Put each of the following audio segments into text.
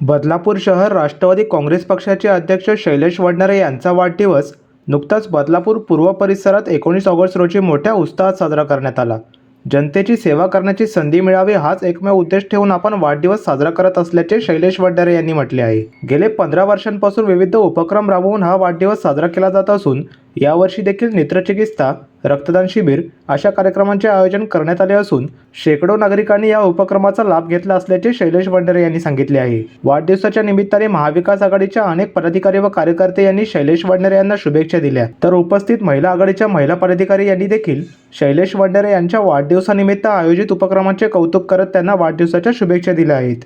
बदलापूर शहर राष्ट्रवादी काँग्रेस पक्षाचे अध्यक्ष शैलेश वडनेरे यांचा वाढदिवस. नुकताच बदलापूर पूर्व परिसरात एकोणीस ऑगस्ट रोजी मोठ्या उत्साहात साजरा करण्यात आला. जनतेची सेवा करण्याची संधी मिळावी हाच एकमेव उद्देश ठेवून आपण वाढदिवस साजरा करत असल्याचे शैलेश वडनेरे यांनी म्हटले आहे. गेले पंधरा वर्षांपासून विविध उपक्रम राबवून हा वाढदिवस साजरा केला जात असून यावर्षी देखील नेत्रचिकित्सा रक्तदान शिबिर अशा कार्यक्रमांचे आयोजन करण्यात आले असून शेकडो नागरिकांनी या उपक्रमाचा लाभ घेतला असल्याचे शैलेश भंडारे यांनी सांगितले आहे. वाढदिवसाच्या निमित्ताने महाविकास आघाडीच्या अनेक पदाधिकारी व कार्यकर्ते यांनी शैलेश वंडेरे यांना शुभेच्छा दिल्या. तर उपस्थित महिला आघाडीच्या महिला पदाधिकारी यांनी देखील शैलेश वंडेरे यांच्या वाढदिवसानिमित्त आयोजित उपक्रमाचे कौतुक करत त्यांना वाढदिवसाच्या शुभेच्छा दिल्या आहेत.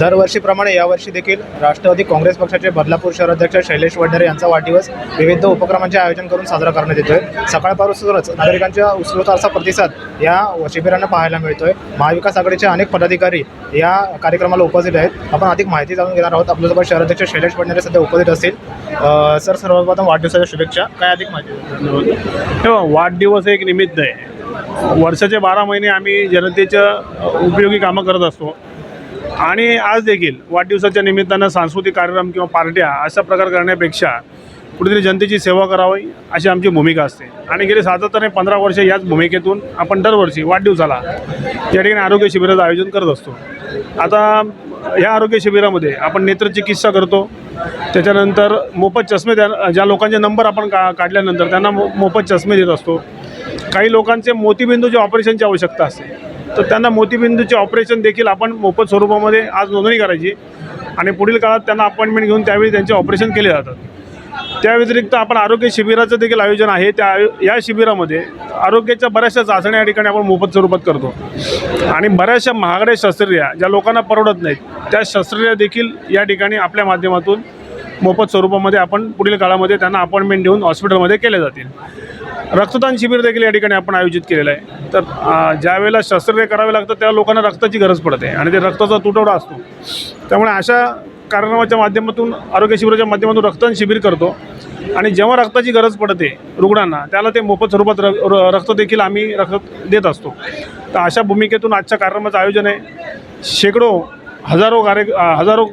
दरवर्षीप्रमाणे यावर्षी देखील राष्ट्रवादी काँग्रेस पक्षाचे बदलापूर शहराध्यक्ष शैलेश वडनेरे यांचा वाढदिवस विविध उपक्रमांचे आयोजन करून साजरा करण्यात येतोय. सकाळपासूनच नागरिकांच्या उत्स्फूर्त असा प्रतिसाद या शिबिरांना पाहायला मिळतोय. महाविकास आघाडीचे अनेक पदाधिकारी या कार्यक्रमाला उपस्थित आहेत. आपण अधिक माहिती जाणून घेणार आहोत. आपल्यासोबत शहराध्यक्ष शैलेश वडनेरे सध्या उपस्थित असतील. सर सर्वप्रथम वाढदिवसाच्या शुभेच्छा. काय अधिक माहिती तेव्हा हो, वाढदिवस एक निमित्त आहे. वर्षाचे बारा महिने आम्ही जनतेच्या उपयोगी कामं करत असतो. आणि आज देखील वाढदिवसाच्या निमित्तानं सांस्कृतिक कार्यक्रम किंवा पार्ट्या अशा प्रकार करण्यापेक्षा कुठेतरी जनतेची सेवा करावी अशी आमची भूमिका असते. आणि गेले सातत्याने पंधरा वर्ष याच भूमिकेतून आपण दरवर्षी वाढदिवसाला या ठिकाणी आरोग्य शिबिराचं आयोजन करत असतो. आता ह्या आरोग्य शिबिरामध्ये आपण नेत्रचिकित्सा करतो. त्याच्यानंतर मोफत चष्मे त्या ज्या लोकांचे नंबर आपण का काढल्यानंतर त्यांना मो मोफत चष्मे देत असतो. काही लोकांचे मोतीबिंदूच्या ऑपरेशनची आवश्यकता असते. तर त्यांना मोतीबिंदूचे ऑपरेशन देखील आपण मोफत स्वरूपामध्ये आज नोंदणी करायची. आणि पुढील काळात त्यांना अपॉइंटमेंट घेऊन त्यावेळी त्यांचे ऑपरेशन केले जातात. त्या व्यतिरिक्त आपण आरोग्य शिबिराचं देखील आयोजन आहे. त्या या शिबिरामध्ये आरोग्याच्या बऱ्याचशा चाचण्या या ठिकाणी आपण मोफत स्वरूपात करतो. आणि बऱ्याचशा महागड्या शस्त्रक्रिया ज्या लोकांना परवडत नाहीत त्या शस्त्रक्रिया देखील या ठिकाणी आपल्या माध्यमातून मोफत स्वरूपामध्ये आपण पुढील काळामध्ये त्यांना अपॉइंटमेंट देऊन हॉस्पिटलमध्ये केले जातील. रक्तदान शिबिर देखील या ठिकाणी आपण आयोजित केलेलं आहे. तर ज्या वेळेला शस्त्रक्रिया करावी लागतं त्या लोकांना रक्ताची गरज पडते आणि ते रक्ताचा तुटवडा असतो. त्यामुळे अशा कार्यक्रमाच्या माध्यमातून आरोग्य शिबिराच्या माध्यमातून रक्तदान शिबिर करतो. आणि जेव्हा रक्ताची गरज पडते रुग्णांना त्याला ते मोफत स्वरूपात र र- रक्त देखील आम्ही रक्त देत असतो. तर अशा भूमिकेतून आजच्या कार्यक्रमाचं आयोजन आहे. शेकडो हजारो कार्य हजारो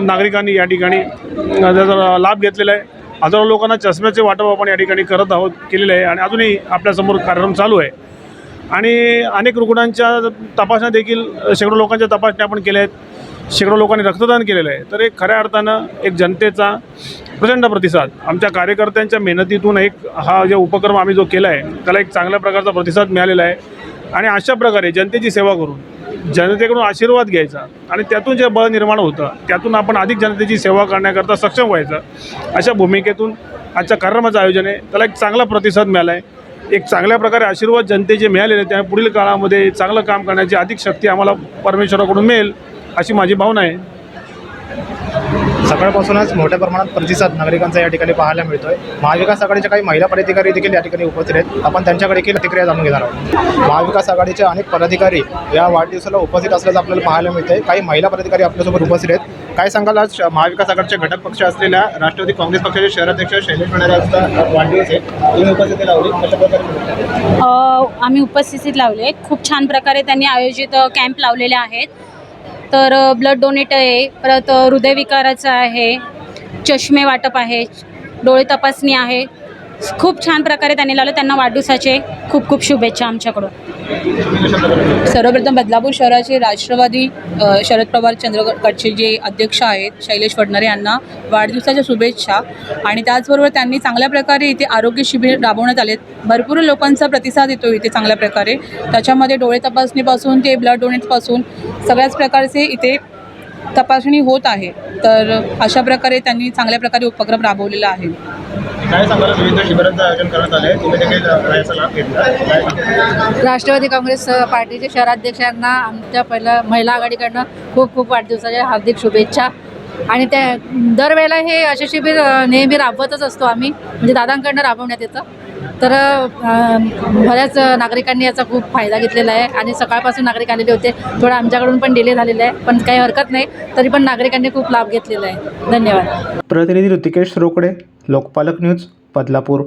नागरिकांनी या ठिकाणी त्याचा लाभ घेतलेला आहे. हजारो लोकांना चष्म्याचे वाटप आपण या ठिकाणी करत आहोत केलेले आहे आणि अजूनही आपल्यासमोर कार्यक्रम चालू आहे. आणि अनेक रुग्णांच्या तपासण्या देखील शेकडो लोकांच्या तपासण्या आपण केल्या आहेत. शेकडो लोकांनी रक्तदान केलेलं आहे. तर एक खऱ्या अर्थानं एक जनतेचा प्रचंड प्रतिसाद आमच्या कार्यकर्त्यांच्या मेहनतीतून एक हा जो उपक्रम आम्ही जो केला आहे त्याला एक चांगल्या प्रकारचा प्रतिसाद मिळालेला आहे. आणि अशा प्रकारे जनतेची सेवा करून जनतेकडून आशीर्वाद घ्यायचा आणि त्यातून जे बळ निर्माण होतं त्यातून आपण अधिक जनतेची सेवा करण्याकरता सक्षम व्हायचं. अशा भूमिकेतून आजच्या कार्यक्रमाचं आयोजन आहे. त्याला एक चांगला प्रतिसाद मिळाला आहे एक चांगल्या प्रकारे आशीर्वाद जनतेचे मिळालेले त्या त्यामुळे पुढील काळामध्ये चांगलं काम करण्याची अधिक शक्ती आम्हाला परमेश्वराकडून मिळेल अशी माझी भावना आहे. सकाळपासूनच मोठ्या प्रमाणात प्रतिसाद नागरिकांचा या ठिकाणी पाहायला मिळतोय. महाविकास आघाडीच्या काही महिला पदाधिकारी देखील या ठिकाणी उपस्थित आहेत. आपण त्यांच्याकडे देखील प्रतिक्रिया जाणून घेणार आहोत. महाविकास आघाडीचे अनेक पदाधिकारी या वाढदिवसाला उपस्थित असल्याचं आपल्याला पाहायला मिळतंय. काही महिला पदाधिकारी आपल्यासोबत उपस्थित आहेत. काय सांगाल आज महाविकास आघाडीचे घटक पक्ष असलेल्या राष्ट्रवादी काँग्रेस पक्षाचे शहराध्यक्ष शैलेश मेणारे यांचा वाढदिवस आहे. तुम्ही उपस्थिती लावली. आम्ही उपस्थितीत लावले. खूप छान प्रकारे त्यांनी आयोजित कॅम्प लावलेले आहेत. तर ब्लड डोनेट आहे. परत हृदयविकाराचं आहे. चष्मे वाटप आहे. डोळे तपासणी आहे. खूप छान प्रकारे त्यांनी लावलं. त्यांना वाढदिवसाचे खूप खूप शुभेच्छा आमच्याकडून. सर्वप्रथम बदलापूर शहराचे राष्ट्रवादी शरद पवार चंद्रगडचे जे अध्यक्ष आहेत शैलेश वडनरे यांना वाढदिवसाच्या शुभेच्छा. आणि त्याचबरोबर त्यांनी चांगल्या प्रकारे इथे आरोग्य शिबिर राबवण्यात आले भरपूर लोकांचा प्रतिसाद येतो इथे चांगल्या प्रकारे. त्याच्यामध्ये डोळे तपासणीपासून ते ब्लड डोनेटपासून सगळ्याच प्रकारचे इथे तपासणी होत आहे. तर अशा प्रकारे त्यांनी चांगल्या प्रकारे उपक्रम राबवलेला आहे. काय सांगाल? विविध शिबिरांचं आयोजन करण्यात आलं आहे तुम्ही देखील याचा लाभ घेतला. राष्ट्रवादी काँग्रेस पार्टीचे शहराध्यक्षांना आमच्या पहिल्या महिला आघाडीकडनं खूप खूप वाढदिवसाच्या हार्दिक शुभेच्छा. आणि त्या दरवेळेला हे असे शिबिर नेहमी राबवतच असतो आम्ही. म्हणजे दादांकडनं राबवण्यात येतं. तर बऱ्याच नागरिकांनी याचा खूप फायदा घेतलेला आहे आणि सकाळपासून नागरिक आलेले होते. थोडं आमच्याकडून पण डिले झालेलं आहे पण काही हरकत नाही. तरी पण नागरिकांनी खूप लाभ घेतलेला आहे. धन्यवाद. प्रतिनिधी ऋतिकेश रोकडे लोकपालक न्यूज बदलापूर.